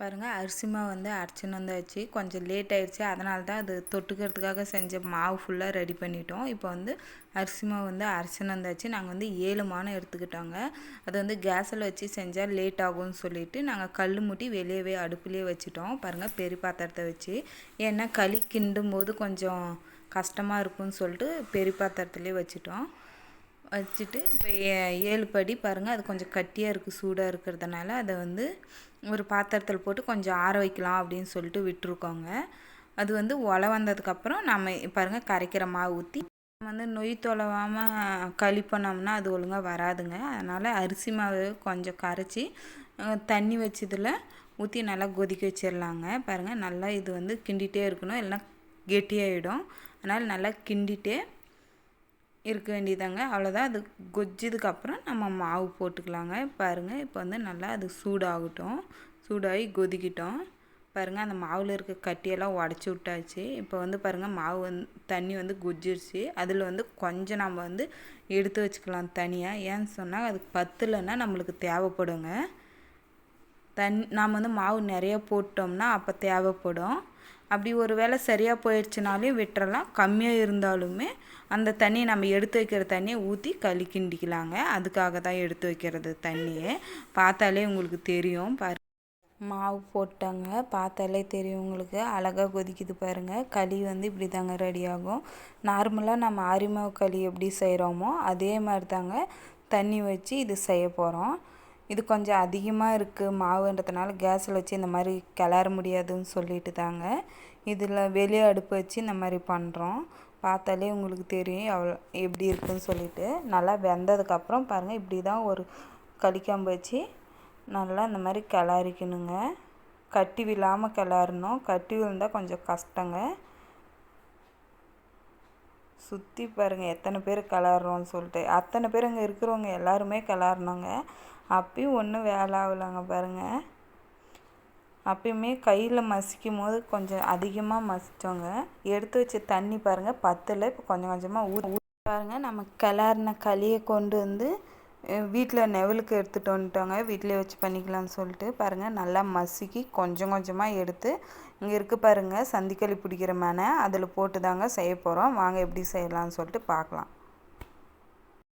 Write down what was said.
பாருங்கள் அரிசி மாவு வந்து அரைச்சின்னு வந்தாச்சு. கொஞ்சம் லேட் ஆயிடுச்சு. அதனால தான் அது தொட்டுக்கிறதுக்காக செஞ்ச மாவு ஃபுல்லாக ரெடி பண்ணிட்டோம். இப்போ வந்து அரிசி மாவு வந்து அரைச்சின்னு வந்தாச்சு. நாங்கள் வந்து ஏழு மானம் எடுத்துக்கிட்டோங்க. அது வந்து கேஸில் வச்சு செஞ்சால் லேட் ஆகும்னு சொல்லிட்டு நாங்கள் கல் மூட்டி வெளியவே அடுப்புலேயே வச்சுட்டோம். பாருங்கள் பெரிய பாத்திரத்தை வச்சு. ஏன்னா களி கிண்டும் போது கொஞ்சம் கஷ்டமாக இருக்கும்னு சொல்லிட்டு பெரிய பாத்திரத்துலேயே வச்சுட்டோம். வச்சுட்டு இப்போ ஏழு படி பாருங்கள் அது கொஞ்சம் கட்டியாக இருக்குது சூடாக இருக்கிறதுனால அதை வந்து ஒரு பாத்திரத்தில் போட்டு கொஞ்சம் ஆற வைக்கலாம் அப்படின்னு சொல்லிட்டு விட்டுருக்கோங்க. அது வந்து ஒலை வந்ததுக்கப்புறம் நம்ம பாருங்கள் கரைக்கிற மாவு ஊற்றி நம்ம வந்து நொய் தொலைவாமல் களி பண்ணோம்னா அது ஒழுங்காக வராதுங்க. அதனால் அரிசி மாவு கொஞ்சம் கரைச்சி தண்ணி வச்சதில் ஊற்றி நல்லா கொதிக்க வச்சிடலாங்க பாருங்கள் நல்லா இது வந்து கிண்டிகிட்டே இருக்கணும். இல்லைன்னா கெட்டியாகிடும் அதனால் நல்லா கிண்டிகிட்டே இருக்க வேண்டியதாங்க. அவ்வளோதான் அது கொஜ்ஜதுக்கப்புறம் நம்ம மாவு போட்டுக்கலாங்க. பாருங்கள் இப்போ வந்து நல்லா அது சூடாகட்டும். சூடாகி கொதிக்கிட்டோம். பாருங்கள் அந்த மாவில் இருக்க கட்டியெல்லாம் உடச்சி விட்டாச்சு. இப்போ வந்து பாருங்கள் மாவு வந்து தண்ணி வந்து கொஜ்ஜிருச்சு அதில் வந்து கொஞ்சம் நம்ம வந்து எடுத்து வச்சுக்கலாம் தனியாக ஏன்னு சொன்னால் அதுக்கு பத்தலைன்னா நம்மளுக்கு தேவைப்படுங்க. தன் நாம் வந்து மாவு நிறைய போட்டோம்னா அப்போ தேவைப்படும். அப்படி ஒரு வேளை சரியாக போயிடுச்சுனாலையும் விட்டுறலாம். கம்மியாக இருந்தாலுமே அந்த தண்ணியை நம்ம எடுத்து வைக்கிற தண்ணியை ஊற்றி களி கிண்டிக்கலாங்க. அதுக்காக தான் எடுத்து வைக்கிறது தண்ணியை. பார்த்தாலே உங்களுக்கு தெரியும். பாரு. மாவு போட்டாங்க. பார்த்தாலே தெரியும் உங்களுக்கு. அழகாக கொதிக்குது பாருங்கள் களி வந்து இப்படி தாங்க ரெடி ஆகும் நார்மலாக நம்ம ஆரிமாவு களி எப்படி செய்கிறோமோ அதே மாதிரி தாங்க தண்ணி வச்சு இது செய்ய போகிறோம் இது கொஞ்சம் அதிகமாக இருக்குது மாவுன்றதுனால கேஸில் வச்சு இந்த மாதிரி கிளற முடியாதுன்னு சொல்லிட்டு தாங்க. இதில் வெளியே அடுப்பு வச்சு இந்த மாதிரி பண்ணுறோம் பார்த்தாலே உங்களுக்கு தெரியும் எவ்வளோ எப்படி இருக்குதுன்னு சொல்லிட்டு. நல்லா வெந்ததுக்கப்புறம் பாருங்கள் இப்படி தான் ஒரு கடிக்காம்பு வச்சு நல்லா இந்த மாதிரி கிளறிக்கணுங்க. கட்டி விழாமல் கிளறணும். கட்டி விழுந்தால் கொஞ்சம் கஷ்டங்க. சுற்றி பாருங்கள் எத்தனை பேர் கிளறோன்னு சொல்லிட்டு. அத்தனை பேர் அங்கே இருக்கிறவங்க எல்லாருமே கிளறணுங்க. அப்பயும் ஒன்றும் வேலை ஆகலைங்க பாருங்கள் அப்பயுமே கையில் மசிக்கும் போது கொஞ்சம் அதிகமாக மசித்தோங்க எடுத்து வச்ச தண்ணி பாருங்கள் பத்தில் இப்போ கொஞ்சம் கொஞ்சமாக ஊ பாருங்கள் நம்ம கிளறின களியை கொண்டு வந்து வீட்டில் நெவலுக்கு எடுத்துகிட்டு வந்துட்டோங்க. வீட்டிலே வச்சு பண்ணிக்கலாம்னு சொல்லிட்டு பாருங்கள் நல்லா மசிக்கி கொஞ்சம் கொஞ்சமாக எடுத்து இங்கே இருக்குது பாருங்கள் சந்திக்களி பிடிக்கிற மேனை. அதில் போட்டு தாங்க செய்ய போகிறோம் வாங்க எப்படி செய்யலாம்னு சொல்லிட்டு பார்க்கலாம்